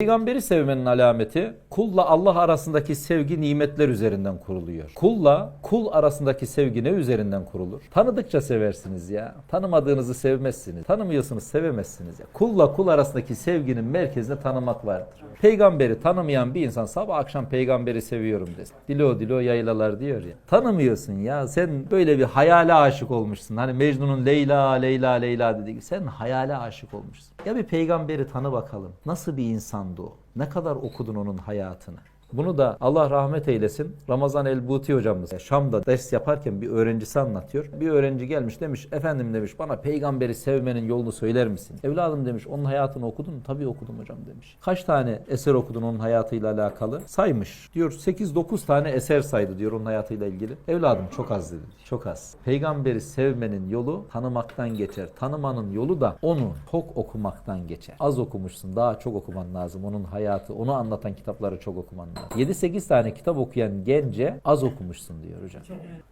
Peygamberi sevmenin alameti kulla Allah arasındaki sevgi nimetler üzerinden kuruluyor. Kulla kul arasındaki sevgi ne üzerinden kurulur? Tanıdıkça seversiniz ya. Tanımadığınızı sevmezsiniz. Tanımıyorsunuz sevemezsiniz ya. Kulla kul arasındaki sevginin merkezinde tanımak vardır. Peygamberi tanımayan bir insan sabah akşam peygamberi seviyorum desin. Dilo dilo yaylalar diyor ya. Tanımıyorsun ya. Sen böyle bir hayale aşık olmuşsun. Hani Mecnun'un Leyla Leyla Leyla dediği sen hayale aşık olmuşsun. Ya bir peygamberi tanı bakalım. Nasıl bir insandı o? Ne kadar okudun onun hayatını? Bunu da Allah rahmet eylesin. Ramazan El-Buti hocamız Şam'da ders yaparken bir öğrencisi anlatıyor. Bir öğrenci gelmiş demiş efendim demiş bana peygamberi sevmenin yolunu söyler misin? Evladım demiş onun hayatını okudun mu? Tabii okudum hocam demiş. Kaç tane eser okudun onun hayatıyla alakalı? Saymış. Diyor 8-9 tane eser saydı diyor onun hayatıyla ilgili. Evladım çok az dedi. Çok az. Peygamberi sevmenin yolu tanımaktan geçer. Tanımanın yolu da onu çok okumaktan geçer. Az okumuşsun daha çok okuman lazım. Onun hayatı, onu anlatan kitapları çok okuman lazım. 7-8 tane kitap okuyan gence az okumuşsun diyor hocam.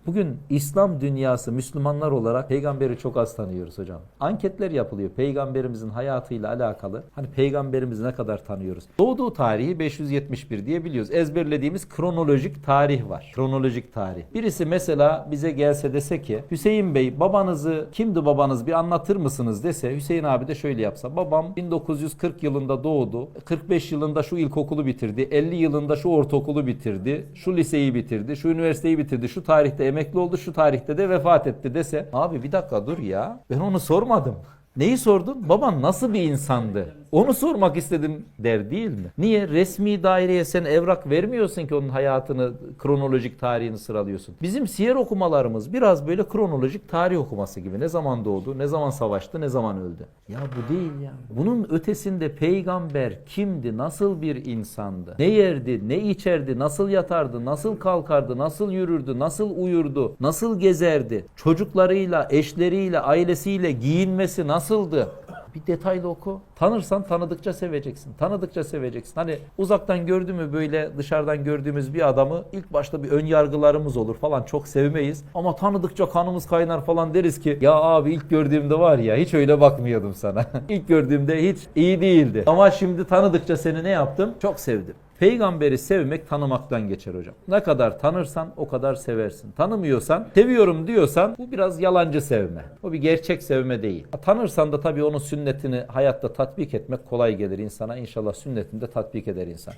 Bugün İslam dünyası Müslümanlar olarak peygamberi çok az tanıyoruz hocam. Anketler yapılıyor peygamberimizin hayatıyla alakalı. Hani peygamberimizi ne kadar tanıyoruz? Doğduğu tarihi 571 diye biliyoruz. Ezberlediğimiz kronolojik tarih var. Kronolojik tarih. Birisi mesela bize gelse dese ki Hüseyin Bey babanızı kimdi babanız bir anlatır mısınız dese Hüseyin abi de şöyle yapsa babam 1940 yılında doğdu. 45 yılında şu ilkokulu bitirdi. 50 yılında şu ortaokulu bitirdi. Şu liseyi bitirdi. Şu üniversiteyi bitirdi. Şu tarihte emekli oldu. Şu tarihte de vefat etti dese abi bir dakika dur ya. Ben onu sormadım. Neyi sordun? Baban nasıl bir insandı? Onu sormak istedim der değil mi? Niye? Resmi daireye sen evrak vermiyorsun ki onun hayatını, kronolojik tarihini sıralıyorsun. Bizim siyer okumalarımız biraz böyle kronolojik tarih okuması gibi. Ne zaman doğdu, ne zaman savaştı, ne zaman öldü. Ya bu değil ya. Bunun ötesinde peygamber kimdi, nasıl bir insandı? Ne yerdi, ne içerdi, nasıl yatardı, nasıl kalkardı, nasıl yürürdü, nasıl uyurdu, nasıl gezerdi? Çocuklarıyla, eşleriyle, ailesiyle giyinmesi nasıldı? Bir detaylı oku. Tanırsan tanıdıkça seveceksin. Tanıdıkça seveceksin. Hani uzaktan gördü mü böyle dışarıdan gördüğümüz bir adamı ilk başta bir ön yargılarımız olur falan çok sevmeyiz. Ama tanıdıkça kanımız kaynar falan deriz ki ya abi ilk gördüğümde var ya hiç öyle bakmıyordum sana. ilk gördüğümde hiç iyi değildi. Ama şimdi tanıdıkça seni ne yaptım? Çok sevdim. Peygamberi sevmek tanımaktan geçer hocam. Ne kadar tanırsan o kadar seversin. Tanımıyorsan, seviyorum diyorsan bu biraz yalancı sevme. O bir gerçek sevme değil. Tanırsan da tabii onun sünnetini hayatta tatbik etmek kolay gelir insana. İnşallah sünnetini de tatbik eder insan.